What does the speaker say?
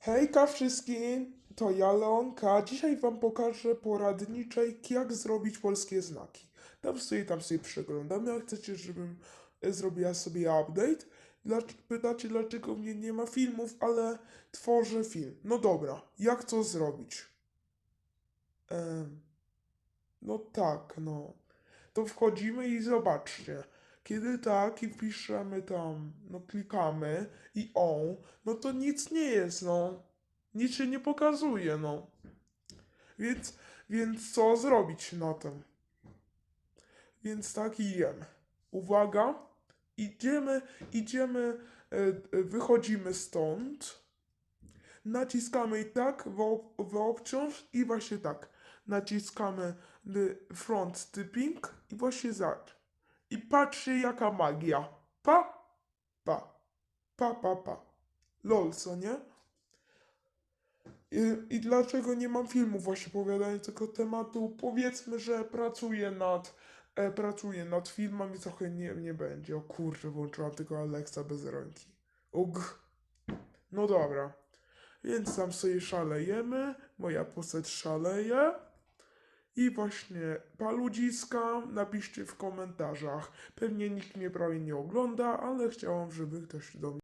Hejka wszystkim, to ja Leonka. Dzisiaj wam pokażę poradniczek, jak zrobić polskie znaki. Tam sobie, tam sobie przeglądamy, a chcecie, żebym e, zrobiła sobie update? Pytacie, dlaczego mnie nie ma filmów, ale tworzę film. No dobra, jak to zrobić? Em, no tak, no. To wchodzimy i zobaczcie. Kiedy tak i wpiszemy tam, no klikamy i on, no to nic nie jest, no. Nic się nie pokazuje, no. Więc, więc co zrobić na tym? Więc tak i jem. Uwaga, idziemy, idziemy, e, e, wychodzimy stąd. Naciskamy i tak w, ob- w obciąż i właśnie tak. Naciskamy the front typing i właśnie zobacz. I patrzcie jaka magia. Pa, pa, pa, pa, pa. Lol, co nie? I, I dlaczego nie mam filmu właśnie powiadającego tematu? Powiedzmy, że pracuję nad, e, pracuję nad filmem i trochę nie, nie będzie. O kurczę, włączyłam tylko Alexa bez ręki. Ugh. No dobra. Więc tam sobie szalejemy. Moja postać szaleje. I właśnie paludziska napiszcie w komentarzach. Pewnie nikt mnie prawie nie ogląda, ale chciałam, żeby ktoś do mnie